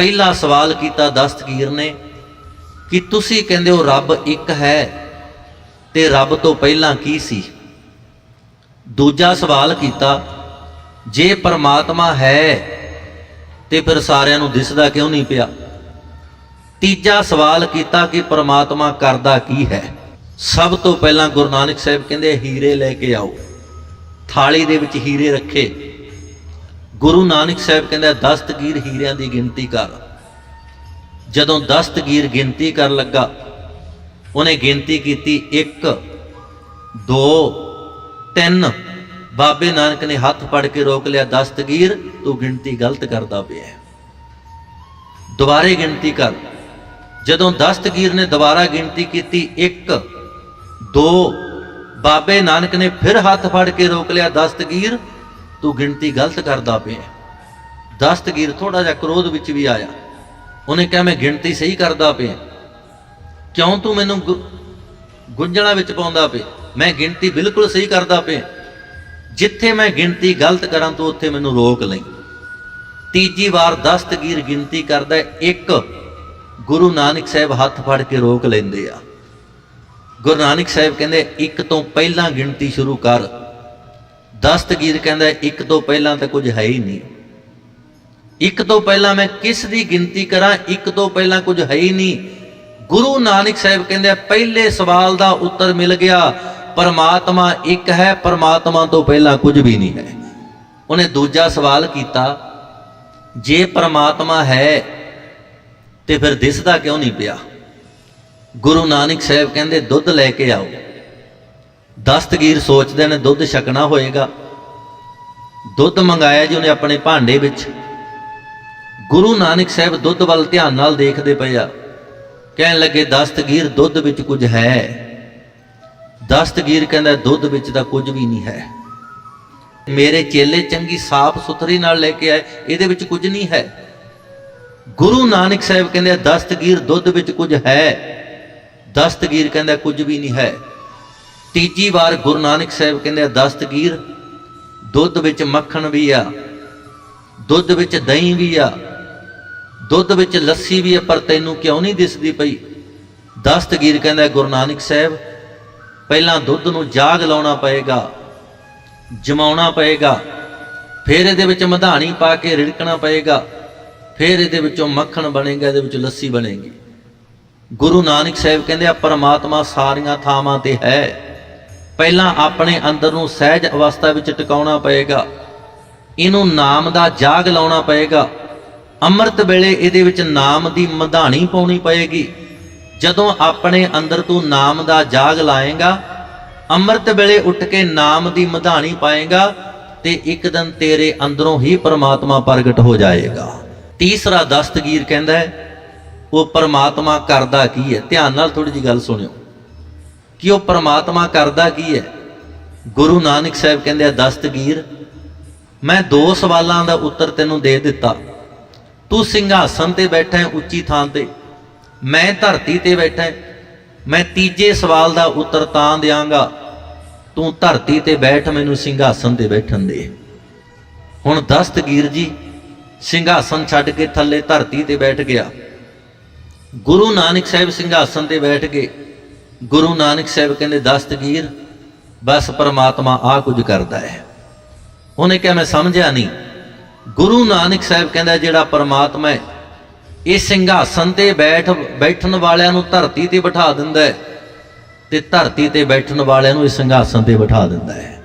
ਪਹਿਲਾ ਸਵਾਲ ਕੀਤਾ ਦਸਤਗੀਰ ਨੇ ਕਿ ਤੁਸੀਂ ਕਹਿੰਦੇ ਹੋ ਰੱਬ ਇੱਕ ਹੈ ਤੇ ਰੱਬ ਤੋਂ ਪਹਿਲਾਂ ਕੀ ਸੀ? ਦੂਜਾ ਸਵਾਲ ਕੀਤਾ, ਜੇ ਪਰਮਾਤਮਾ ਹੈ ਤੇ ਫਿਰ ਸਾਰਿਆਂ ਨੂੰ ਦਿਸਦਾ ਕਿਉਂ ਨਹੀਂ ਪਿਆ? ਤੀਜਾ ਸਵਾਲ ਕੀਤਾ ਕਿ ਪਰਮਾਤਮਾ ਕਰਦਾ ਕੀ ਹੈ? ਸਭ ਤੋਂ ਪਹਿਲਾਂ ਗੁਰੂ ਨਾਨਕ ਸਾਹਿਬ ਕਹਿੰਦੇ, ਹੀਰੇ ਲੈ ਕੇ ਆਓ। ਥਾਲੀ ਦੇ ਵਿੱਚ ਹੀਰੇ ਰੱਖੇ। ਗੁਰੂ ਨਾਨਕ ਸਾਹਿਬ ਕਹਿੰਦਾ, ਦਸਤਗੀਰ ਹੀਰਿਆਂ ਦੀ ਗਿਣਤੀ ਕਰ। ਜਦੋਂ ਦਸਤਗੀਰ ਗਿਣਤੀ ਕਰਨ ਲੱਗਾ, ਉਹਨੇ ਗਿਣਤੀ ਕੀਤੀ 1 2 3 ਬਾਬੇ ਨਾਨਕ ਨੇ ਹੱਥ ਫੜ ਕੇ ਰੋਕ ਲਿਆ, ਦਸਤਗੀਰ, ਤੂੰ ਗਿਣਤੀ ਗਲਤ ਕਰਦਾ ਪਿਆ ਦੁਬਾਰੇ ਗਿਣਤੀ ਕਰ। ਜਦੋਂ ਦਸਤਗੀਰ ਨੇ ਦੁਬਾਰਾ ਗਿਣਤੀ ਕੀਤੀ 1 2 ਬਾਬੇ ਨਾਨਕ ਨੇ ਫਿਰ ਹੱਥ ਫੜ ਕੇ ਰੋਕ ਲਿਆ, ਦਸਤਗੀਰ ਤੂੰ ਗਿਣਤੀ ਗਲਤ ਕਰਦਾ ਪਿਆ ਦਸਤਗੀਰ ਥੋੜਾ ਜਿਹਾ ਕ੍ਰੋਧ ਵਿੱਚ ਵੀ ਆਇਆ। ਉਹਨੇ ਕਿਹਾ, ਮੈਂ ਗਿਣਤੀ ਸਹੀ ਕਰਦਾ ਪਿਆ ਕਿਉਂ ਤੂੰ ਮੈਨੂੰ ਗੁ- ਗੁੰਝਲਾਂ ਵਿੱਚ ਪਾਉਂਦਾ ਪਿਆ ਮੈਂ ਗਿਣਤੀ ਬਿਲਕੁਲ ਸਹੀ ਕਰਦਾ ਪਿਆ ਜਿੱਥੇ ਮੈਂ ਗਿਣਤੀ ਗਲਤ ਕਰਾਂ, ਤੂੰ ਉੱਥੇ ਮੈਨੂੰ ਰੋਕ ਲਈ ਤੀਜੀ ਵਾਰ ਦਸਤਗੀਰ ਗਿਣਤੀ ਕਰਦਾ ਇੱਕ ਗੁਰੂ ਨਾਨਕ ਸਾਹਿਬ ਹੱਥ ਫੜ ਕੇ ਰੋਕ ਲੈਂਦੇ ਆ। ਗੁਰੂ ਨਾਨਕ ਸਾਹਿਬ ਕਹਿੰਦੇ, ਇੱਕ ਤੋਂ ਪਹਿਲਾਂ ਗਿਣਤੀ ਸ਼ੁਰੂ ਕਰ। ਦਸਤਗੀਰ ਕਹਿੰਦਾ, ਇੱਕ ਤੋਂ ਪਹਿਲਾਂ ਤਾਂ ਕੁਝ ਹੈ ਹੀ ਨਹੀਂ। ਇੱਕ ਤੋਂ ਪਹਿਲਾਂ ਮੈਂ ਕਿਸ ਦੀ ਗਿਣਤੀ ਕਰਾਂ, ਇੱਕ ਤੋਂ ਪਹਿਲਾਂ ਕੁਝ ਹੈ ਹੀ ਨਹੀਂ। ਗੁਰੂ ਨਾਨਕ ਸਾਹਿਬ ਕਹਿੰਦੇ, ਪਹਿਲੇ ਸਵਾਲ ਦਾ ਉੱਤਰ ਮਿਲ ਗਿਆ, ਪਰਮਾਤਮਾ ਇੱਕ ਹੈ, ਪਰਮਾਤਮਾ ਤੋਂ ਪਹਿਲਾਂ ਕੁਝ ਵੀ ਨਹੀਂ ਹੈ। ਉਹਨੇ ਦੂਜਾ ਸਵਾਲ ਕੀਤਾ, ਜੇ ਪਰਮਾਤਮਾ ਹੈ, ਤੇ ਫਿਰ ਦਿਸਦਾ ਕਿਉਂ ਨਹੀਂ ਪਿਆ? ਗੁਰੂ ਨਾਨਕ ਸਾਹਿਬ ਕਹਿੰਦੇ, ਦੁੱਧ ਲੈ ਕੇ ਆਓ। ਦਸਤਗੀਰ ਸੋਚਦੇ ਨੇ, ਦੁੱਧ ਛਕਣਾ ਹੋਏਗਾ। ਦੁੱਧ ਮੰਗਾਇਆ ਜੀ ਉਹਨੇ ਆਪਣੇ ਭਾਂਡੇ ਵਿੱਚ। ਗੁਰੂ ਨਾਨਕ ਸਾਹਿਬ ਦੁੱਧ ਵੱਲ ਧਿਆਨ ਨਾਲ ਦੇਖਦੇ ਪਏ ਆ। ਕਹਿਣ ਲੱਗੇ, ਦਸਤਗੀਰ ਦੁੱਧ ਵਿੱਚ ਕੁਝ ਹੈ। ਦਸਤਗੀਰ ਕਹਿੰਦਾ, ਦੁੱਧ ਵਿੱਚ ਤਾਂ ਕੁਝ ਵੀ ਨਹੀਂ ਹੈ। ਮੇਰੇ ਚੇਲੇ ਚੰਗੀ ਸਾਫ਼ ਸੁਥਰੀ ਨਾਲ ਲੈ ਕੇ ਆਏ, ਇਹਦੇ ਵਿੱਚ ਕੁਝ ਨਹੀਂ ਹੈ। ਗੁਰੂ ਨਾਨਕ ਸਾਹਿਬ ਕਹਿੰਦੇ ਦਸਤਗੀਰ ਦੁੱਧ ਵਿੱਚ ਕੁਝ ਹੈ। ਦਸਤਗੀਰ ਕਹਿੰਦਾ, ਕੁਝ ਵੀ ਨਹੀਂ ਹੈ। ਤੀਜੀ ਵਾਰ ਗੁਰੂ ਨਾਨਕ ਸਾਹਿਬ ਕਹਿੰਦੇ ਆ ਦਸਤਗੀਰ ਦੁੱਧ ਵਿੱਚ ਮੱਖਣ ਵੀ ਆ, ਦੁੱਧ ਵਿੱਚ ਦਹੀਂ ਵੀ ਆ, ਦੁੱਧ ਵਿੱਚ ਲੱਸੀ ਵੀ ਆ, ਪਰ ਤੈਨੂੰ ਕਿਉਂ ਨਹੀਂ ਦਿਸਦੀ ਪਈ? ਦਸਤਗੀਰ ਕਹਿੰਦਾ, ਗੁਰੂ ਨਾਨਕ ਸਾਹਿਬ, ਪਹਿਲਾਂ ਦੁੱਧ ਨੂੰ ਜਾਗ ਲਾਉਣਾ ਪਏਗਾ, ਜਮਾਉਣਾ ਪਏਗਾ, ਫਿਰ ਇਹਦੇ ਵਿੱਚ ਮਧਾਣੀ ਪਾ ਕੇ ਰਿੜਕਣਾ ਪਏਗਾ, ਫਿਰ ਇਹਦੇ ਵਿੱਚੋਂ ਮੱਖਣ ਬਣੇਗਾ, ਇਹਦੇ ਵਿੱਚ ਲੱਸੀ ਬਣੇਗੀ। ਗੁਰੂ ਨਾਨਕ ਸਾਹਿਬ ਕਹਿੰਦੇ ਆ, ਪਰਮਾਤਮਾ ਸਾਰੀਆਂ ਥਾਵਾਂ ਤੇ ਹੈ। ਪਹਿਲਾਂ ਆਪਣੇ ਅੰਦਰ ਨੂੰ ਸਹਿਜ ਅਵਸਥਾ ਵਿੱਚ ਟਿਕਾਉਣਾ ਪਏਗਾ। ਇਹਨੂੰ ਨਾਮ ਦਾ ਜਾਗ ਲਾਉਣਾ ਪਏਗਾ। ਅੰਮ੍ਰਿਤ ਵੇਲੇ ਇਹਦੇ ਵਿੱਚ ਨਾਮ ਦੀ ਮਧਾਣੀ ਪਾਉਣੀ ਪਏਗੀ। ਜਦੋਂ ਆਪਣੇ ਅੰਦਰ ਤੂੰ ਨਾਮ ਦਾ ਜਾਗ ਲਾਏਗਾ, ਅੰਮ੍ਰਿਤ ਵੇਲੇ ਉੱਠ ਕੇ ਨਾਮ ਦੀ ਮਧਾਣੀ ਪਾਏਗਾ ਤੇ ਇੱਕ ਦਿਨ ਤੇਰੇ ਅੰਦਰੋਂ ਹੀ ਪਰਮਾਤਮਾ ਪ੍ਰਗਟ ਹੋ ਜਾਏਗਾ। ਤੀਸਰਾ ਦਸਤਗੀਰ ਕਹਿੰਦਾ ਹੈ, ਉਹ ਪਰਮਾਤਮਾ ਕਰਦਾ ਕੀ ਹੈ? ਧਿਆਨ ਨਾਲ ਥੋੜੀ ਜੀ ਗੱਲ ਸੁਣਿਓ। ਕਿ ਉਹ ਪ੍ਰਮਾਤਮਾ ਕਰਦਾ ਕੀ ਹੈ? ਗੁਰੂ ਨਾਨਕ ਸਾਹਿਬ ਕਹਿੰਦੇ ਆ ਦਸਤਗੀਰ ਮੈਂ ਦੋ ਸਵਾਲਾਂ ਦਾ ਉੱਤਰ ਤੈਨੂੰ ਦੇ ਦਿੱਤਾ। ਤੂੰ ਸਿੰਘਾਸਨ ਤੇ ਬੈਠਾ ਹੈ ਉੱਚੀ ਥਾਂ ਤੇ। ਮੈਂ ਧਰਤੀ ਤੇ ਬੈਠਾ ਹਾਂ। ਮੈਂ ਤੀਜੇ ਸਵਾਲ ਦਾ ਉੱਤਰ ਤਾਂ ਦਿਆਂਗਾ। ਤੂੰ ਧਰਤੀ ਤੇ ਬੈਠ, ਮੈਨੂੰ ਸਿੰਘਾਸਨ ਤੇ ਬੈਠਣ ਦੇ। ਹੁਣ ਦਸਤਗੀਰ ਜੀ, ਸਿੰਘਾਸਨ ਛੱਡ ਕੇ ਥੱਲੇ ਧਰਤੀ ਤੇ ਬੈਠ ਗਿਆ। ਗੁਰੂ ਨਾਨਕ ਸਾਹਿਬ ਸਿੰਘਾਸਨ ਤੇ ਬੈਠ ਗਏ। ਗੁਰੂ ਨਾਨਕ ਸਾਹਿਬ ਕਹਿੰਦੇ, ਦਸਤਗੀਰ, ਬਸ ਪਰਮਾਤਮਾ ਆ ਕੁਝ ਕਰਦਾ ਹੈ। ਉਹਨੇ ਕਿਹਾ, ਮੈਂ ਸਮਝਿਆ ਨਹੀਂ। ਗੁਰੂ ਨਾਨਕ ਸਾਹਿਬ ਕਹਿੰਦਾ, ਜਿਹੜਾ ਪਰਮਾਤਮਾ ਹੈ, ਇਹ ਸਿੰਘਾਸਨ ਤੇ ਬੈਠ, ਬੈਠਣ ਵਾਲਿਆਂ ਨੂੰ ਧਰਤੀ ਤੇ ਬਿਠਾ ਦਿੰਦਾ ਹੈ ਤੇ ਧਰਤੀ ਤੇ ਬੈਠਣ ਵਾਲਿਆਂ ਨੂੰ ਇਹ ਸਿੰਘਾਸਨ ਤੇ ਬਿਠਾ ਦਿੰਦਾ ਹੈ।